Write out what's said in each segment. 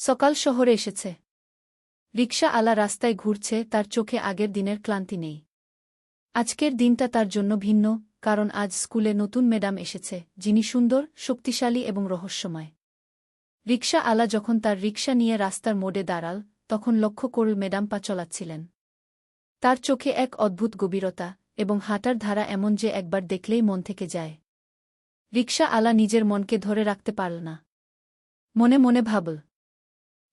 সকাল শহরে এসেছে। রিকশা আলা রাস্তায় ঘুরছে, তার চোখে আগের দিনের ক্লান্তি নেই। আজকের দিনটা তার জন্য ভিন্ন, কারণ আজ স্কুলে নতুন ম্যাডাম এসেছে, যিনি সুন্দর, শক্তিশালী এবং রহস্যময়। রিকশা আলা যখন তার রিকশা নিয়ে রাস্তার মোড়ে দাঁড়াল, তখন লক্ষ্য করল ম্যাডাম পা চলাচ্ছিলেন। তার চোখে এক অদ্ভুত গভীরতা এবং হাঁটার ধারা এমন যে একবার দেখলেই মন থেকে যায়। রিকশা আলা নিজের মনকে ধরে রাখতে পারল না। মনে মনে ভাবল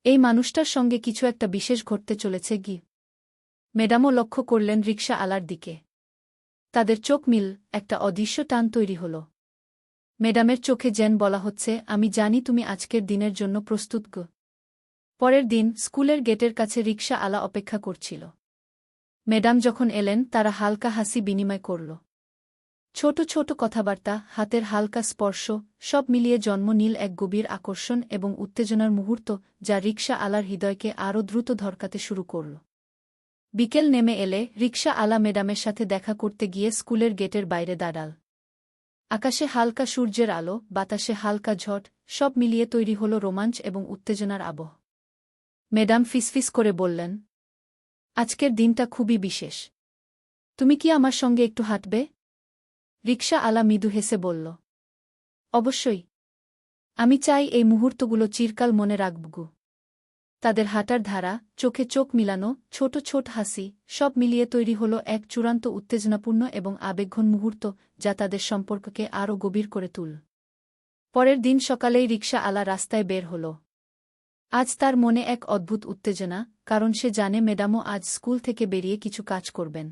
এই মানুষটার সঙ্গে কিছু একটা বিশেষ ঘটতে চলেছে গি। ম্যাডামও লক্ষ্য করলেন রিক্সা আলার দিকে। তাদের চোখ মিল, একটা অদৃশ্য টান তৈরি হল। ম্যাডামের চোখে যেন বলা হচ্ছে, আমি জানি তুমি আজকের দিনের জন্য প্রস্তুত গ। পরের দিন স্কুলের গেটের কাছে রিকশা আলা অপেক্ষা করছিল। ম্যাডাম যখন এলেন, তারা হালকা হাসি বিনিময় করল। ছোট ছোট কথাবার্তা, হাতের হালকা স্পর্শ, সব মিলিয়ে জন্ম নীল এক গভীর আকর্ষণ এবং উত্তেজনার মুহূর্ত যা রিকশা আলার হৃদয়কে আরও দ্রুত ধরকাতে শুরু করল। বিকেল নেমে এলে রিকশা আলা ম্যাডামের সাথে দেখা করতে গিয়ে স্কুলের গেটের বাইরে দাঁড়াল। আকাশে হালকা সূর্যের আলো, বাতাসে হালকা ঝট সব মিলিয়ে তৈরি হল রোমাঞ্চ এবং উত্তেজনার আবহ। ম্যাডাম ফিসফিস করে বললেন, আজকের দিনটা খুবই বিশেষ। তুমি কি আমার সঙ্গে একটু হাঁটবে? রিকশা আলা মৃদু হেসে বলল, অবশ্যই। আমি চাই এই মুহূর্তগুলো চিরকাল মনে রাখবগু তাদের হাঁটার ধারা, চোখে চোখ মিলানো, ছোট ছোট হাসি, সব মিলিয়ে তৈরি হল এক চূড়ান্ত উত্তেজনাপূর্ণ এবং আবেগঘন মুহূর্ত যা তাদের সম্পর্ককে আরও গভীর করে তুল। পরের দিন সকালেই রিকশা আলা রাস্তায় বের হল। আজ তার মনে এক অদ্ভুত উত্তেজনা, কারণ সে জানে ম্যাডামও আজ স্কুল থেকে বেরিয়ে কিছু কাজ করবেন।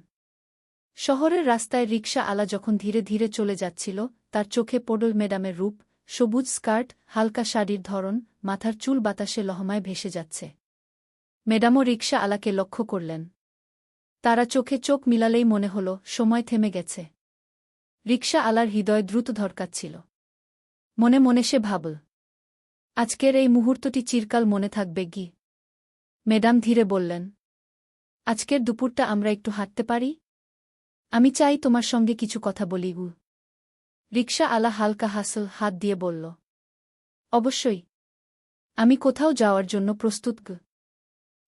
শহরের রাস্তায় রিকশা আলা যখন ধীরে ধীরে চলে যাচ্ছিল, তার চোখে পড়ল ম্যাডামের রূপ, সবুজ স্কার্ট, হালকা শাড়ির ধরন, মাথার চুল বাতাসে লহমায় ভেসে যাচ্ছে। ম্যাডামও রিকশা আলাকে লক্ষ্য করলেন। তারা চোখে চোখ মিলালেই মনে হল, সময় থেমে গেছে। রিকশা আলার হৃদয় দ্রুত ধরকাচ্ছিল। মনে মনে সে ভাবল, আজকের এই মুহূর্তটি চিরকাল মনে থাকবে গি ম্যাডাম ধীরে বললেন, আজকের দুপুরটা আমরা একটু হাঁটতে পারি? আমি চাই তোমার সঙ্গে কিছু কথা বলি, গু। রিকশা আলা হালকা হাসল, হাত দিয়ে বলল, অবশ্যই। আমি কোথাও যাওয়ার জন্য প্রস্তুত, গ।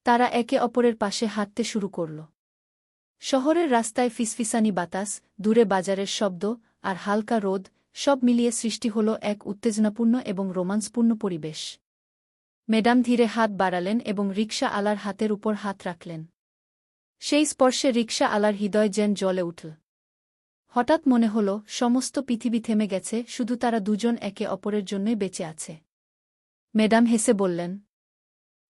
তারা একে অপরের পাশে হাঁটতে শুরু করল। শহরের রাস্তায় ফিসফিসানি বাতাস, দূরে বাজারের শব্দ আর হালকা রোদ, সব মিলিয়ে সৃষ্টি হল এক উত্তেজনাপূর্ণ এবং রোমান্সপূর্ণ পরিবেশ। ম্যাডাম ধীরে হাত বাড়ালেন এবং রিকশা আলার হাতের উপর হাত রাখলেন। সেই স্পর্শে রিকশা আলার হৃদয় যেন জলে উঠল। হঠাৎ মনে হল, সমস্ত পৃথিবী থেমে গেছে, শুধু তারা দুজন একে অপরের জন্যই বেঁচে আছে। ম্যাডাম হেসে বললেন,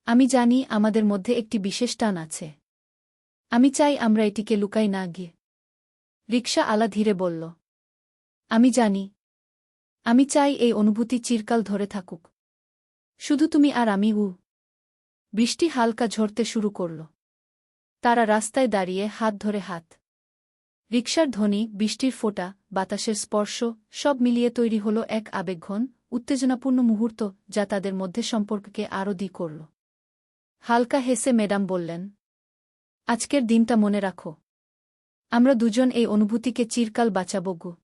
আমি জানি আমাদের মধ্যে একটি বিশেষ টান আছে। আমি চাই আমরা এটিকে লুকাই না গিয়ে। রিকশা আলা ধীরে বলল, আমি জানি। আমি চাই এই অনুভূতি চিরকাল ধরে থাকুক। শুধু তুমি আর আমি উ। বৃষ্টি হালকা ঝরতে শুরু করল। তারা রাস্তায় দাঁড়িয়ে হাত ধরে হাত। রিকশার ধ্বনি, বৃষ্টির ফোঁটা, বাতাসের স্পর্শ, সব মিলিয়ে তৈরি হল এক আবেগঘন, উত্তেজনাপূর্ণ মুহূর্ত যা তাদের মধ্যে সম্পর্ককে আরও দি করল। হালকা হেসে ম্যাডাম বললেন, আজকের দিনটা মনে রাখো। আমরা দুজন এই অনুভূতিকে চিরকাল বাঁচাব গো।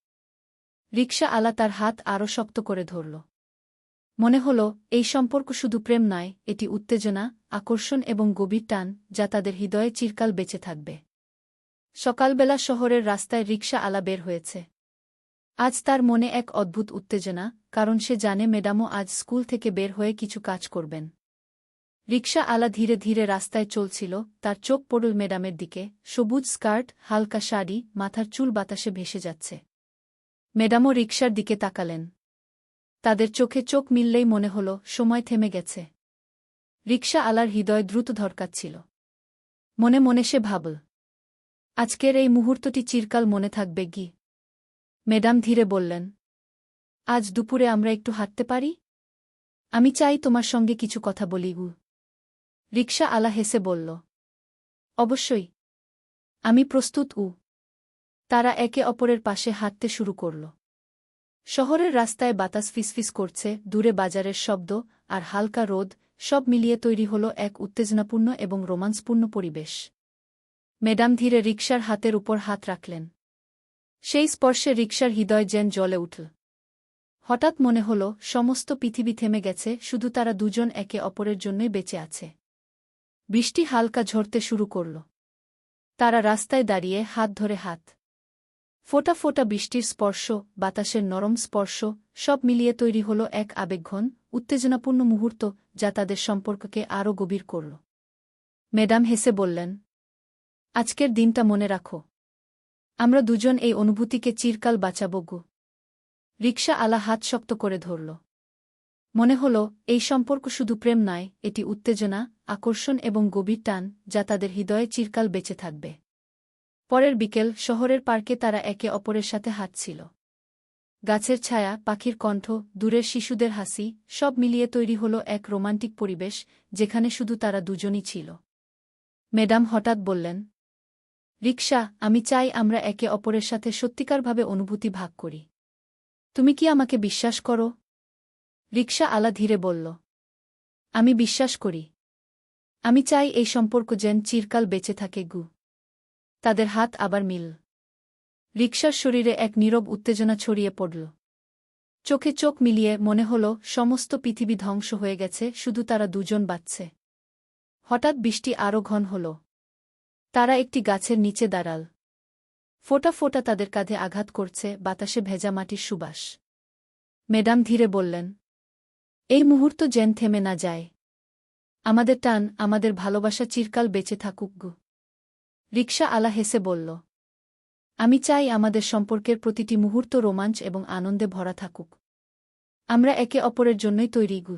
রিকশা আলা তার হাত আরও শক্ত করে ধরল। মনে হল, এই সম্পর্ক শুধু প্রেম নয়, এটি উত্তেজনা, আকর্ষণ এবং গভীর টান, যা তাদের হৃদয়ে চিরকাল বেঁচে থাকবে। সকালবেলা শহরের রাস্তায় রিকশা আলা বের হয়েছে। আজ তার মনে এক অদ্ভুত উত্তেজনা, কারণ সে জানে ম্যাডামও আজ স্কুল থেকে বের হয়ে কিছু কাজ করবেন। রিকশা আলা ধীরে ধীরে রাস্তায় চলছিল, তার চোখ পড়ল ম্যাডামের দিকে, সবুজ স্কার্ট, হালকা শাড়ি, মাথার চুল বাতাসে ভেসে যাচ্ছে। ম্যাডামও রিকশার দিকে তাকালেন। তাদের চোখে চোখ মিললেই মনে হল, সময় থেমে গেছে। রিকশা আলার হৃদয় দ্রুত ধরকাচ্ছিল মনে মনে সে ভাবল, আজকের এই মুহূর্তটি চিরকাল মনে থাকবে গি ম্যাডাম ধীরে বললেন, আজ দুপুরে আমরা একটু হাঁটতে পারি? আমি চাই তোমার সঙ্গে কিছু কথা বলি, গু। রিকশা আলা হেসে বলল, অবশ্যই। আমি প্রস্তুত, উ। তারা একে অপরের পাশে হাঁটতে শুরু করল। শহরের রাস্তায় বাতাস ফিসফিস করছে, দূরে বাজারের শব্দ আর হালকা রোদ, সব মিলিয়ে তৈরি হল এক উত্তেজনাপূর্ণ এবং রোমান্সপূর্ণ পরিবেশ। ম্যাডাম ধীরে রিকশার হাতের উপর হাত রাখলেন। সেই স্পর্শে রিকশার হৃদয় যেন জলে উঠল। হঠাৎ মনে হল, সমস্ত পৃথিবী থেমে গেছে, শুধু তারা দুজন একে অপরের জন্যই বেঁচে আছে। বৃষ্টি হালকা ঝরতে শুরু করল। তারা রাস্তায় দাঁড়িয়ে হাত ধরে হাত ফোটা ফোটা বৃষ্টির স্পর্শ, বাতাসের নরম স্পর্শ, সব মিলিয়ে তৈরি হল এক আবেগঘন, উত্তেজনাপূর্ণ মুহূর্ত যা তাদের সম্পর্ককে আরও গভীর করল। ম্যাডাম হেসে বললেন, আজকের দিনটা মনে রাখো। আমরা দুজন এই অনুভূতিকে চিরকাল বাঁচাব গু। রিক্সা আলা হাত শক্ত করে ধরল। মনে হল, এই সম্পর্ক শুধু প্রেম নয়, এটি উত্তেজনা, আকর্ষণ এবং গভীর টান যা তাদের হৃদয়ে চিরকাল বেঁচে থাকবে। পরের বিকেল শহরের পার্কে তারা একে অপরের সাথে হাঁটছিল। গাছের ছায়া, পাখির কণ্ঠ, দূরের শিশুদের হাসি, সব মিলিয়ে তৈরি হল এক রোমান্টিক পরিবেশ, যেখানে শুধু তারা দুজনই ছিল। ম্যাডাম হঠাৎ বললেন রিক্সা আমি চাই আমরা একে অপরের সাথে সত্যিকারভাবে অনুভূতি ভাগ করি। তুমি কি আমাকে বিশ্বাস করো? রিক্সা আলা ধীরে বলল, আমি বিশ্বাস করি। আমি চাই এই সম্পর্ক যেন চিরকাল বেঁচে থাকে গু। তাদের হাত আবার মিল। রিক্সার শরীরে এক নীরব উত্তেজনা ছড়িয়ে পড়ল। চোখে চোখ মিলিয়ে মনে হল, সমস্ত পৃথিবী ধ্বংস হয়ে গেছে, শুধু তারা দুজন বাচ্ছে। হঠাৎ বৃষ্টি আরও ঘন হল। তারা একটি গাছের নিচে দাঁড়াল। ফোটা ফোটা তাদের কাঁধে আঘাত করছে, বাতাসে ভেজা মাটির সুবাস। ম্যাডাম ধীরে বললেন, এই মুহূর্ত যেন থেমে না যায়। আমাদের টান, আমাদের ভালোবাসা চিরকাল বেঁচে থাকুক রিক্সা আলা হেসে বলল, আমি চাই আমাদের সম্পর্কের প্রতিটি মুহূর্ত রোমাঞ্চ এবং আনন্দে ভরা থাকুক। আমরা একে অপরের জন্যই তৈরি গু।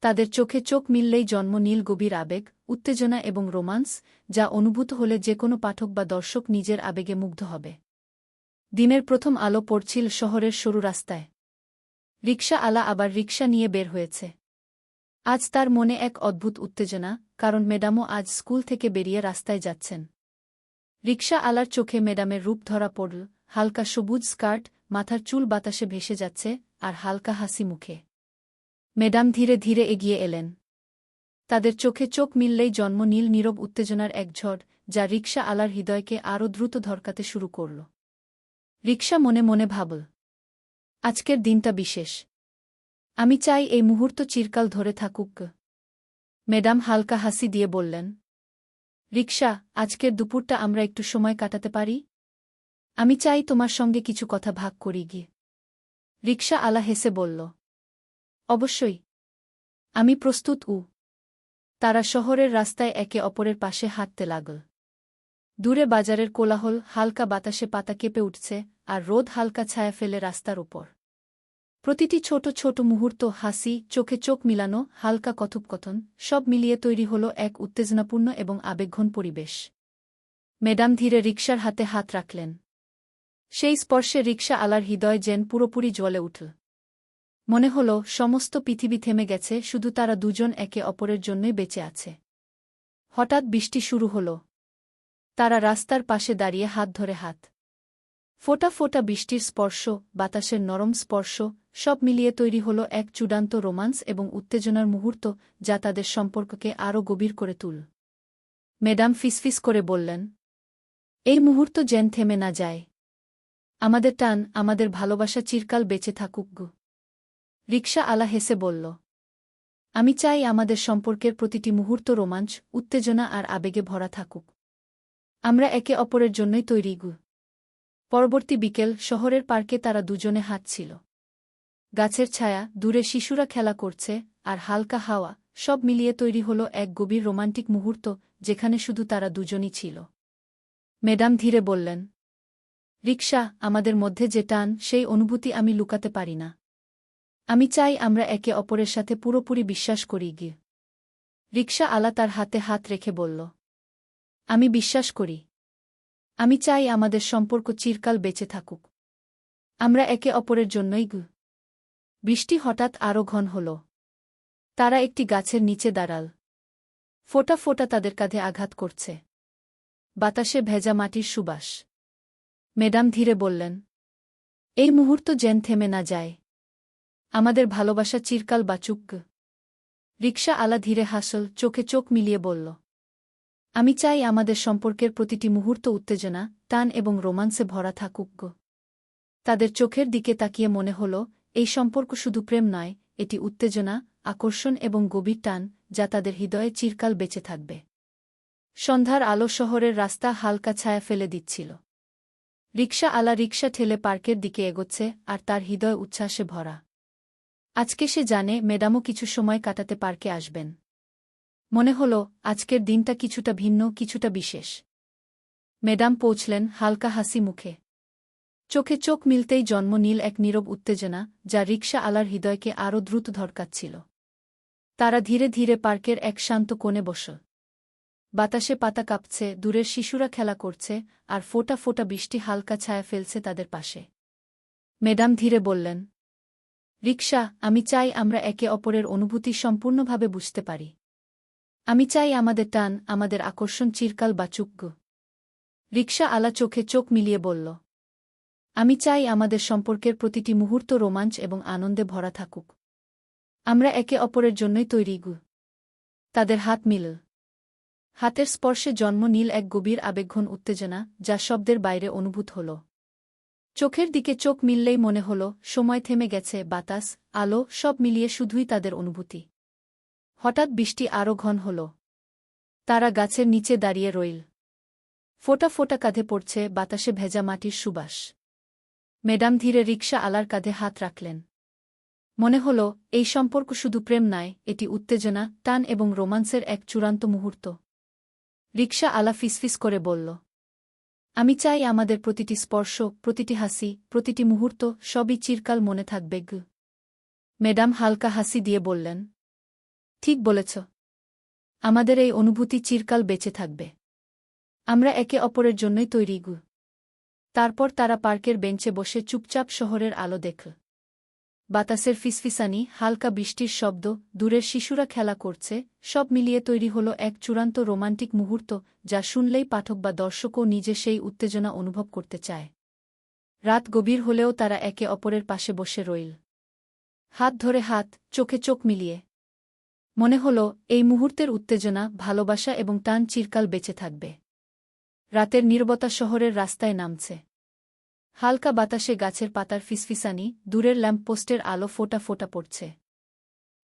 তাদের চোখে চোখ মিললেই জন্ম নীল গভীর আবেগ, উত্তেজনা এবং রোমান্স যা অনুভূত হলে যে কোনো পাঠক বা দর্শক নিজের আবেগে মুগ্ধ হবে। দিনের প্রথম আলো পড়ছিল শহরের সরু রাস্তায়। রিক্সা আলা আবার রিক্সা নিয়ে বের হয়েছে। আজ তার মনে এক অদ্ভুত উত্তেজনা, কারণ ম্যাডামও আজ স্কুল থেকে বেরিয়ে রাস্তায় যাচ্ছেন। রিক্সা আলার চোখে ম্যাডামের রূপ ধরা পড়ল, হালকা সবুজ স্কার্ট, মাথার চুল বাতাসে ভেসে যাচ্ছে, আর হালকা হাসি মুখে। ম্যাডাম ধীরে ধীরে এগিয়ে এলেন। তাদের চোখে চোখ মিললেই জন্ম নীল নীরব উত্তেজনার এক ঝড়, যা রিক্সা আলার হৃদয়কে আরও দ্রুত ধরকাতে শুরু করল। রিক্সা মনে মনে ভাবল, আজকের দিনটা বিশেষ। আমি চাই এই মুহূর্ত চিরকাল ধরে থাকুক। ম্যাডাম হালকা হাসি দিয়ে বললেন রিক্সা আজকের দুপুরটা আমরা একটু সময় কাটাতে পারি? আমি চাই তোমার সঙ্গে কিছু কথা ভাগ করি গিয়ে। রিক্সা আলা হেসে বলল, অবশ্যই। আমি প্রস্তুত, উ। তারা শহরের রাস্তায় একে অপরের পাশে হাঁটতে লাগল। দূরে বাজারের কোলাহল, হালকা বাতাসে পাতা কেঁপে উঠছে আর রোদ হালকা ছায়া ফেলে রাস্তার উপর। প্রতিটি ছোট ছোট মুহূর্ত, হাসি, চোখে চোখ মিলানো, হালকা কথোপকথন, সব মিলিয়ে তৈরি হল এক উত্তেজনাপূর্ণ এবং আবেগঘন পরিবেশ। ম্যাডাম ধীরে রিক্সার হাতে হাত রাখলেন। সেই স্পর্শে রিক্সা আলার হৃদয় যেন পুরোপুরি জ্বলে উঠল মনে হল, সমস্ত পৃথিবী থেমে গেছে, শুধু তারা দুজন একে অপরের জন্যই বেঁচে আছে। হঠাৎ বৃষ্টি শুরু হল। তারা রাস্তার পাশে দাঁড়িয়ে হাত ধরে হাত ফোটা ফোটা বৃষ্টির স্পর্শ, বাতাসের নরম স্পর্শ, সব মিলিয়ে তৈরি হল এক চূড়ান্ত রোমান্স এবং উত্তেজনার মুহূর্ত যা তাদের সম্পর্ককে আরও গভীর করে তুল। ম্যাডাম ফিসফিস করে বললেন, এই মুহূর্ত যেন থেমে না যায়। আমাদের টান, আমাদের ভালোবাসা চিরকাল বেঁচে থাকুক গু। রিক্সা আলা হেসে বলল, আমি চাই আমাদের সম্পর্কের প্রতিটি মুহূর্ত রোমাঞ্চ, উত্তেজনা আর আবেগে ভরা থাকুক। আমরা একে অপরের জন্যই তৈরি গু। পরবর্তী বিকেল শহরের পার্কে তারা দুজনে হাঁটছিল। গাছের ছায়া, দূরে শিশুরা খেলা করছে, আর হালকা হাওয়া, সব মিলিয়ে তৈরি হল এক গভীর রোমান্টিক মুহূর্ত, যেখানে শুধু তারা দুজনই ছিল। ম্যাডাম ধীরে বললেন রিক্সা আমাদের মধ্যে যে টান, সেই অনুভূতি আমি লুকাতে পারি না। আমি চাই আমরা একে অপরের সাথে পুরোপুরি বিশ্বাস করি গিয়ে। রিক্সা আলা তার হাতে হাত রেখে বলল, আমি বিশ্বাস করি। আমি চাই আমাদের সম্পর্ক চিরকাল বেঁচে থাকুক। আমরা একে অপরের জন্যই গু। বৃষ্টি হঠাৎ আরও ঘন হল। তারা একটি গাছের নিচে দাঁড়াল। ফোটা ফোটা তাদের কাঁধে আঘাত করছে। বাতাসে ভেজা মাটির সুবাস। ম্যাডাম ধীরে বললেন, এই মুহূর্ত যেন থেমে না যায়। আমাদের ভালোবাসা চিরকাল বাচুক রিক্সা আলা ধীরে হাসল, চোখে চোখ মিলিয়ে বলল আমি চাই আমাদের সম্পর্কের প্রতিটি মুহূর্ত উত্তেজনা, টান এবং রোমান্সে ভরা থাকুক তাদের চোখের দিকে তাকিয়ে মনে হল, এই সম্পর্ক শুধু প্রেম নয়, এটি উত্তেজনা, আকর্ষণ এবং গভীর টান, যা তাদের হৃদয়ে চিরকাল বেঁচে থাকবে। সন্ধ্যার আলো শহরের রাস্তা হালকা ছায়া ফেলে দিচ্ছিল। রিকশা আলা রিকশা ঠেলে পার্কের দিকে এগোচ্ছে, আর তার হৃদয় উচ্ছ্বাসে ভরা। আজকে সে জানে, ম্যাডামও কিছু সময় কাটাতে পার্কে আসবেন। মনে হল, আজকের দিনটা কিছুটা ভিন্ন, কিছুটা বিশেষ। ম্যাডাম পৌঁছলেন হালকা হাসি মুখে। চোখে চোখ মিলতেই জন্ম নীল এক নীরব উত্তেজনা, যা রিকশা আলার হৃদয়কে আরও দ্রুত ধরকাচ্ছিল তারা ধীরে ধীরে পার্কের এক শান্ত কোণে বস। বাতাসে পাতা কাঁপছে, দূরের শিশুরা খেলা করছে, আর ফোটা ফোটা বৃষ্টি হালকা ছায়া ফেলছে তাদের পাশে। ম্যাডাম ধীরে বললেন রিক্সা আমি চাই আমরা একে অপরের অনুভূতি সম্পূর্ণভাবে বুঝতে পারি। আমি চাই আমাদের টান, আমাদের আকর্ষণ চিরকাল বাচুক রিকশা আলা চোখে চোখ মিলিয়ে বলল, আমি চাই আমাদের সম্পর্কের প্রতিটি মুহূর্ত রোমাঞ্চ এবং আনন্দে ভরা থাকুক। আমরা একে অপরের জন্যই তৈরি গু তাদের হাত মিল। হাতের স্পর্শে জন্ম নীল এক গভীর আবেগঘন উত্তেজনা, যা শব্দের বাইরে অনুভূত হল। চোখের দিকে চোখ মিললেই মনে হল, সময় থেমে গেছে, বাতাস, আলো, সব মিলিয়ে শুধুই তাদের অনুভূতি। হঠাৎ বৃষ্টি আরও ঘন হল। তারা গাছের নিচে দাঁড়িয়ে রইল। ফোটা ফোটা কাঁধে পড়ছে বাতাসে ভেজা মাটির সুবাস। ম্যাডাম ধীরে রিক্সা আলার কাঁধে হাত রাখলেন। মনে হল, এই সম্পর্ক শুধু প্রেম নয়, এটি উত্তেজনা, টান এবং রোমান্সের এক চূড়ান্ত মুহূর্ত। রিকশা আলা ফিসফিস করে বলল, আমি চাই আমাদের প্রতিটি স্পর্শ, প্রতিটি হাসি, প্রতিটি মুহূর্ত সবই চিরকাল মনে থাকবে ম্যাডাম হালকা হাসি দিয়ে বললেন ঠিক বলেছ। আমাদের এই অনুভূতি চিরকাল বেঁচে থাকবে। আমরা একে অপরের জন্যই তৈরি, গু। তারপর তারা পার্কের বেঞ্চে বসে চুপচাপ শহরের আলো দেখল বাতাসের ফিসফিসানি, হালকা বৃষ্টির শব্দ, দূরের শিশুরা খেলা করছে, সব মিলিয়ে তৈরি হল এক চূড়ান্ত রোমান্টিক মুহূর্ত যা শুনলেই পাঠক বা দর্শকও নিজে সেই উত্তেজনা অনুভব করতে চায়। রাত গভীর হলেও তারা একে অপরের পাশে বসে রইল। হাত ধরে হাত, চোখে চোখ মিলিয়ে। মনে হল, এই মুহূর্তের উত্তেজনা, ভালোবাসা এবং টান চিরকাল বেঁচে থাকবে। রাতের নির্বতা শহরের রাস্তায় নামছে। হালকা বাতাসে গাছের পাতার ফিসফিসানি, দূরের ল্যাম্পপোস্টের আলো ফোটা ফোটা পড়ছে।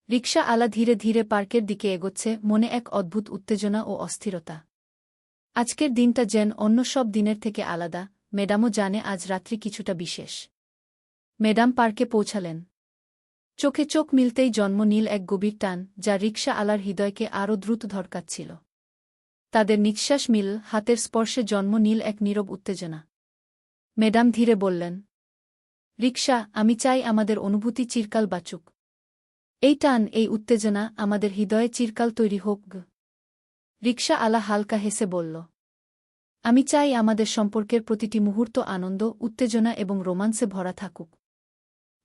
রিকশা আলা ধীরে ধীরে পার্কের দিকে এগোচ্ছে, মনে এক অদ্ভুত উত্তেজনা ও অস্থিরতা। আজকের দিনটা যেন অন্য সব দিনের থেকে আলাদা, ম্যাডামও জানে আজ রাত্রি কিছুটা বিশেষ। ম্যাডাম পার্কে পৌঁছালেন। চোখে চোখ মিলতেই জন্ম নীল এক গভীর টান, যা রিক্সা আলার হৃদয়কে আরও দ্রুত ধরকাচ্ছিল। তাদের নিঃশ্বাস মিল, হাতের স্পর্শে জন্ম নীল এক নীরব উত্তেজনা। ম্যাডাম ধীরে বললেন রিক্সা আমি চাই আমাদের অনুভূতি চিরকাল বাচুক। এই টান, এই উত্তেজনা, আমাদের হৃদয়ে চিরকাল তৈরি হোক গ রিকশা আলা হালকা হেসে বলল, আমি চাই আমাদের সম্পর্কের প্রতিটি মুহূর্ত আনন্দ, উত্তেজনা এবং রোমান্সে ভরা থাকুক।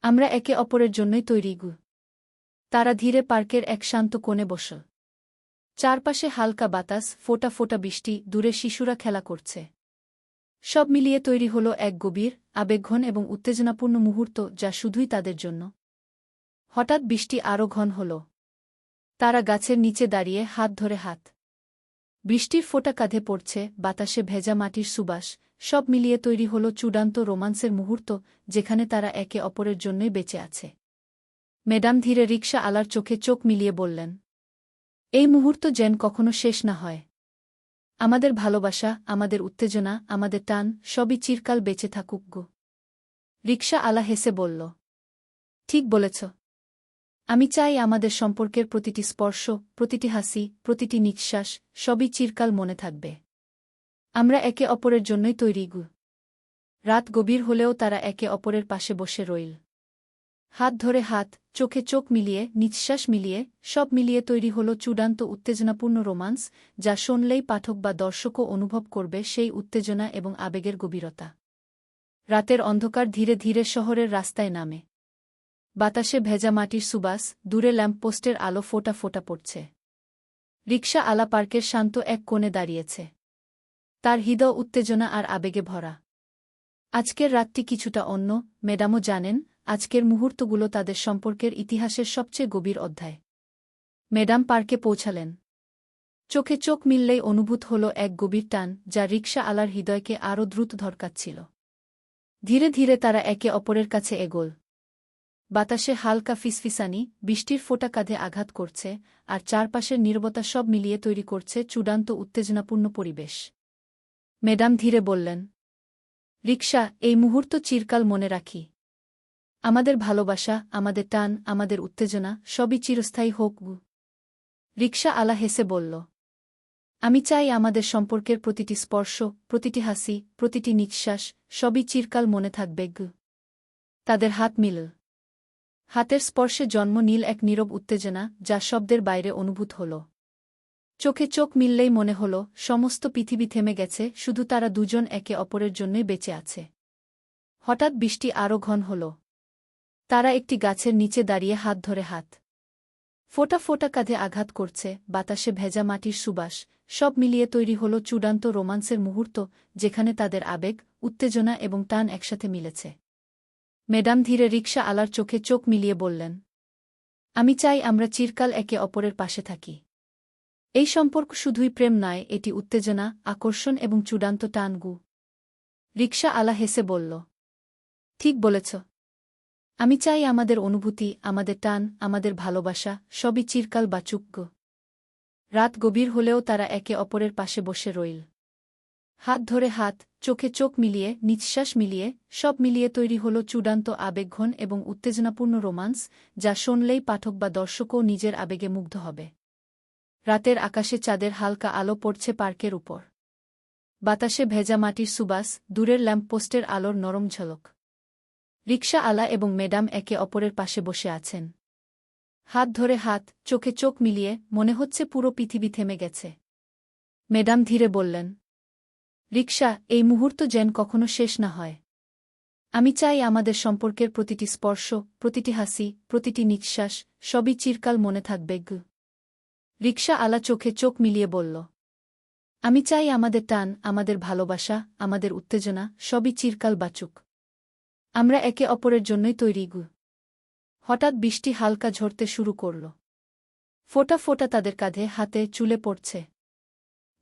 আমরা একে অপরের জন্যই তৈরি, গু। তারা ধীরে পার্কের এক শান্ত কোণে বসল চারপাশে হালকা বাতাস, ফোটা ফোটা বৃষ্টি, দূরে শিশুরা খেলা করছে। সব মিলিয়ে তৈরি হল এক গভীর, আবেগঘন এবং উত্তেজনাপূর্ণ মুহূর্ত যা শুধুই তাদের জন্য। হঠাৎ বৃষ্টি আরও ঘন হল। তারা গাছের নিচে দাঁড়িয়ে হাত ধরে হাত। বৃষ্টির ফোটা কাঁধে পড়ছে, বাতাসে ভেজা মাটির সুবাস সব মিলিয়ে তৈরি হল চূড়ান্ত রোমান্সের মুহূর্ত, যেখানে তারা একে অপরের জন্যই বেঁচে আছে। ম্যাডাম ধীরে রিক্সা আলার চোখে চোখ মিলিয়ে বললেন, এই মুহূর্ত যেন কখনো শেষ না হয়। আমাদের ভালোবাসা, আমাদের উত্তেজনা, আমাদের টান, সবই চিরকাল বেঁচে থাকুক গো। রিকশা আলা হেসে বলল, ঠিক বলেছ। আমি চাই আমাদের সম্পর্কের প্রতিটি স্পর্শ, প্রতিটি হাসি, প্রতিটি নিঃশ্বাস, সবই চিরকাল মনে থাকবে। আমরা একে অপরের জন্যই তৈরি গু। রাত গভীর হলেও তারা একে অপরের পাশে বসে রইল। হাত ধরে হাত, চোখে চোখ মিলিয়ে, নিঃশ্বাস মিলিয়ে, সব মিলিয়ে তৈরি হল চূড়ান্ত উত্তেজনাপূর্ণ রোমান্স, যা শুনলেই পাঠক বা দর্শকও অনুভব করবে সেই উত্তেজনা এবং আবেগের গভীরতা। রাতের অন্ধকার ধীরে ধীরে শহরের রাস্তায় নামে। বাতাসে ভেজা মাটির সুবাস, দূরে ল্যাম্পপোস্টের আলো ফোটা ফোটা পড়ছে। রিকশা আলা পার্কের শান্ত এক কোণে দাঁড়িয়েছে। তার হৃদয় উত্তেজনা আর আবেগে ভরা। আজকের রাতটি কিছুটা অন্য, ম্যাডামও জানেন, আজকের মুহূর্তগুলো তাদের সম্পর্কের ইতিহাসের সবচেয়ে গভীর অধ্যায়। ম্যাডাম পার্কে পৌঁছালেন। চোখে চোখ মিললেই অনুভূত হল এক গভীর টান, যা রিকশা আলার হৃদয়কে আরও দ্রুত ধরকাচ্ছিল। ধীরে ধীরে তারা একে অপরের কাছে এগোল। বাতাসে হালকা ফিসফিসানি, বৃষ্টির ফোঁটা কাঁধে আঘাত করছে, আর চারপাশের নীরবতা সব মিলিয়ে তৈরি করছে চূড়ান্ত উত্তেজনাপূর্ণ পরিবেশ। ম্যাডাম ধীরে বললেন রিক্সা এই মুহূর্ত চিরকাল মনে রাখি। আমাদের ভালোবাসা, আমাদের টান, আমাদের উত্তেজনা, সবই চিরস্থায়ী হোক রিক্সা আলা হেসে বলল, আমি চাই আমাদের সম্পর্কের প্রতিটি স্পর্শ, প্রতিটি হাসি, প্রতিটি নিঃশ্বাস, সবই চিরকাল মনে থাকবে গু। তাদের হাত মিল। হাতের স্পর্শে জন্ম নীল এক নীরব উত্তেজনা, যা শব্দের বাইরে অনুভূত হল। চোখে চোখ মিললেই মনে হল, সমস্ত পৃথিবী থেমে গেছে, শুধু তারা দুজন একে অপরের জন্যই বেঁচে আছে। হঠাৎ বৃষ্টি আরও ঘন হল। তারা একটি গাছের নিচে দাঁড়িয়ে হাত ধরে হাত। ফোটা ফোটা কাঁধে আঘাত করছে, বাতাসে ভেজা মাটির সুবাস, সব মিলিয়ে তৈরি হল চূড়ান্ত রোমান্সের মুহূর্ত, যেখানে তাদের আবেগ, উত্তেজনা এবং টান একসাথে মিলেছে। ম্যাডাম ধীরে রিক্সা আলার চোখে চোখ মিলিয়ে বললেন, আমি চাই আমরা চিরকাল একে অপরের পাশে থাকি। এই সম্পর্ক শুধুই প্রেম নয়, এটি উত্তেজনা, আকর্ষণ এবং চূড়ান্ত টানগু। রিক্সা আলা হেসে বলল, ঠিক বলেছ। আমি চাই আমাদের অনুভূতি, আমাদের টান, আমাদের ভালোবাসা, সবই চিরকাল বাচুক্য রাত গভীর হলেও তারা একে অপরের পাশে বসে রইল। হাত ধরে হাত, চোখে চোখ মিলিয়ে, নিঃশ্বাস মিলিয়ে, সব মিলিয়ে তৈরি হল চূড়ান্ত আবেগঘন এবং উত্তেজনাপূর্ণ রোমান্স, যা শুনলেই পাঠক বা দর্শকও নিজের আবেগে মুগ্ধ হবে। রাতের আকাশে চাঁদের হালকা আলো পড়ছে পার্কের উপর। বাতাসে ভেজা মাটির সুবাস, দূরের ল্যাম্পপোস্টের আলোর নরম ঝলক। রিক্সা আলা এবং ম্যাডাম একে অপরের পাশে বসে আছেন। হাত ধরে হাত, চোখে চোখ মিলিয়ে মনে হচ্ছে পুরো পৃথিবী থেমে গেছে। ম্যাডাম ধীরে বললেন রিক্সা এই মুহূর্ত যেন কখনো শেষ না হয়। আমি চাই আমাদের সম্পর্কের প্রতিটি স্পর্শ, প্রতিটি হাসি, প্রতিটি নিঃশ্বাস, সবই চিরকাল মনে থাকবে, গ। রিক্সা আলা চোখে চোখ মিলিয়ে বলল, আমি চাই আমাদের টান, আমাদের ভালোবাসা, আমাদের উত্তেজনা, সবই চিরকাল বাচুক। আমরা একে অপরের জন্যই তৈরি গু হঠাৎ বৃষ্টি হালকা ঝরতে শুরু করল। ফোটা ফোটা তাদের কাঁধে, হাতে চুলে পড়ছে।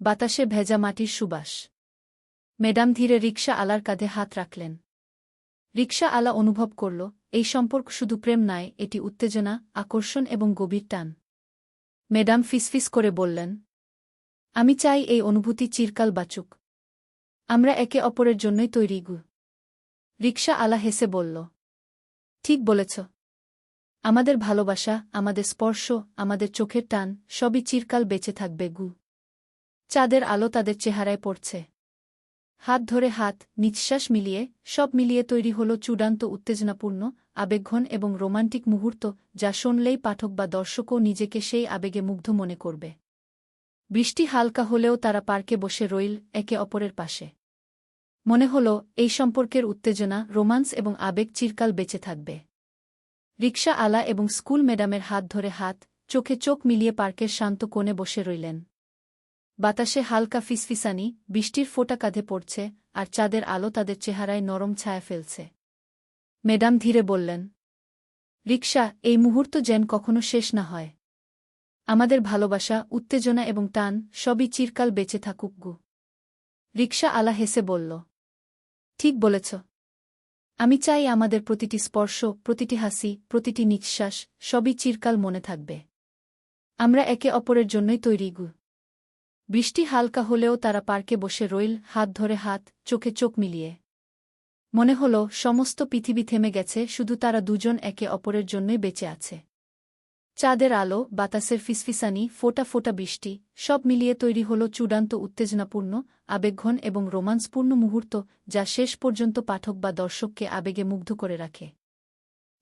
বাতাসে ভেজা মাটির সুবাস। ম্যাডাম ধীরে রিক্সা আলার কাঁধে হাত রাখলেন। রিক্সা আলা অনুভব করল, এই সম্পর্ক শুধু প্রেম নয় এটি উত্তেজনা, আকর্ষণ এবং গভীর টান। ম্যাডাম ফিসফিস করে বললেন, আমি চাই এই অনুভূতি চিরকাল বাচুক। আমরা একে অপরের জন্যই তৈরি গু রিক্সা আলা হেসে বলল, ঠিক বলেছ। আমাদের ভালোবাসা, আমাদের স্পর্শ, আমাদের চোখের টান সবই চিরকাল বেঁচে থাকবে গু। চাঁদের আলো তাদের চেহারায় পড়ছে। হাত ধরে হাত, নিঃশ্বাস মিলিয়ে, সব মিলিয়ে তৈরি হল চূড়ান্ত উত্তেজনাপূর্ণ, আবেগঘন এবং রোমান্টিক মুহূর্ত যা শুনলেই পাঠক বা দর্শকও নিজেকে সেই আবেগে মুগ্ধ মনে করবে। বৃষ্টি হালকা হলেও তারা পার্কে বসে রইল একে অপরের পাশে। মনে হল, এই সম্পর্কের উত্তেজনা, রোমান্স এবং আবেগ চিরকাল বেঁচে থাকবে। রিক্সা আলা এবং স্কুল ম্যাডামের হাত ধরে হাত, চোখে চোখ মিলিয়ে পার্কের শান্ত কোণে বসে রইলেন। বাতাসে হালকা ফিসফিসানি, বৃষ্টির ফোঁটা কাঁধে পড়ছে, আর চাঁদের আলো তাদের চেহারায় নরম ছায়া ফেলছে। ম্যাডাম ধীরে বললেন রিক্সা এই মুহূর্ত যেন কখনো শেষ না হয়। আমাদের ভালোবাসা, উত্তেজনা এবং টান সবই চিরকাল বেঁচে থাকুক গু। রিক্সা আলা হেসে বলল, ঠিক বলেছ। আমি চাই আমাদের প্রতিটি স্পর্শ, প্রতিটি হাসি, প্রতিটি নিঃশ্বাস সবই চিরকাল মনে থাকবে। আমরা একে অপরের জন্যই তৈরি গু। বৃষ্টি হালকা হলেও তারা পার্কে বসে রইল, হাত ধরে হাত, চোখে চোখ মিলিয়ে। মনে হল, সমস্ত পৃথিবী থেমে গেছে, শুধু তারা দুজন একে অপরের জন্যই বেঁচে আছে। চাঁদের আলো, বাতাসের ফিসফিসানি, ফোটা ফোটা বৃষ্টি, সব মিলিয়ে তৈরি হল চূড়ান্ত উত্তেজনাপূর্ণ, আবেগঘন এবং রোমান্সপূর্ণ মুহূর্ত, যা শেষ পর্যন্ত পাঠক বা দর্শককে আবেগে মুগ্ধ করে রাখে।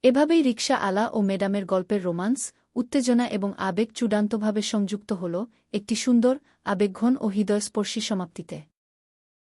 এভাবেই রিক্সা আলা ও ম্যাডামের গল্পের রোমান্স উত্তেজনা এবং আবেগ চূড়ান্তভাবে সংযুক্ত হল একটি সুন্দর আবেগঘন ও হৃদয়স্পর্শী সমাপ্তিতে।